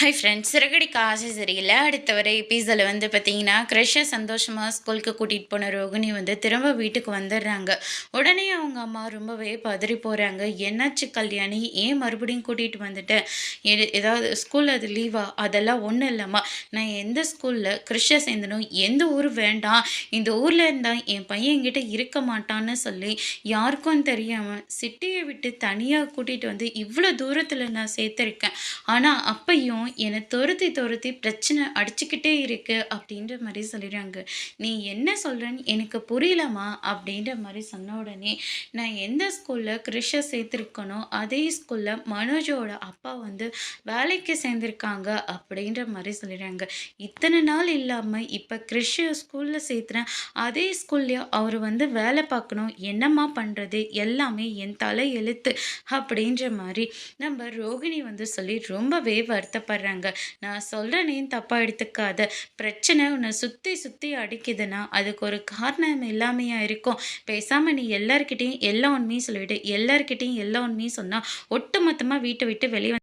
Hi friends Siragadikka ஆசை சரியில்லை. அடுத்த வரை எபிசோடில் வந்து பார்த்தீங்கன்னா க்ரஷை சந்தோஷமாக ஸ்கூலுக்கு கூட்டிகிட்டு போன ரோகிணி வந்து திரும்ப வீட்டுக்கு வந்துடுறாங்க. உடனே அவங்க அம்மா ரொம்பவே பதறி போகிறாங்க என்னாச்சு கல்யாணி? ஏன் மறுபடியும் கூட்டிகிட்டு வந்துட்டேன் எது ஏதாவது ஸ்கூலில் அது லீவா அதெல்லாம் ஒன்றும் இல்லைம்மா. நான் எந்த ஸ்கூலில் க்ரிஷை சேர்ந்தனும் எந்த ஊர் வேண்டாம். இந்த ஊரில் இருந்தால் என் பையன் என்கிட்ட இருக்க மாட்டான்னு சொல்லி யாருக்கும் தெரியாமல் சிட்டியை விட்டு தனியாக கூட்டிகிட்டு வந்து இவ்வளோ தூரத்தில் நான் சேர்த்துருக்கேன். ஆனால் அப்பையும் என்னை துரத்தி துரத்தி பிரச்சனை அடிச்சுக்கிட்டே இருக்கு அப்படின்ற மாதிரி சொல்லிடுறாங்க. நீ என்ன சொல்கிறன்னு எனக்கு புரியலம்மா அப்படின்ற மாதிரி சொன்ன உடனே நான் எந்த ஸ்கூலில் கிருஷை சேர்த்துருக்கனோ அதே ஸ்கூலில் மனோஜோட அப்பா வந்து வேலைக்கு சேர்ந்துருக்காங்க அப்படின்ற மாதிரி சொல்லிடுறாங்க. இத்தனை நாள் இல்லாமல் இப்போ கிருஷ ஸ்கூலில் சேர்த்துறேன் அதே ஸ்கூல்லையும் அவர் வந்து வேலை பார்க்கணும். என்னம்மா பண்ணுறது எல்லாமே என் தலை எழுத்து அப்படின்ற மாதிரி நம்ம ரோகிணி வந்து சொல்லி ரொம்பவே வருத்தப்படுற வருத்தப்படுறாங்க நான் சொல்கிறேனேன்னு தப்பாக எடுத்துக்காத. பிரச்சனை உன்னை சுற்றி சுற்றி அடிக்குதுன்னா அதுக்கு ஒரு காரணம் இல்லாமையா இருக்கும். பேசாமல் நீ எல்லாருக்கிட்டேயும் எல்லா உண்மையும் சொல்லிவிடு. எல்லாருக்கிட்டேயும் எல்லா உண்மையும் சொன்னால் ஒட்டுமொத்தமாக வீட்டை விட்டு வெளியே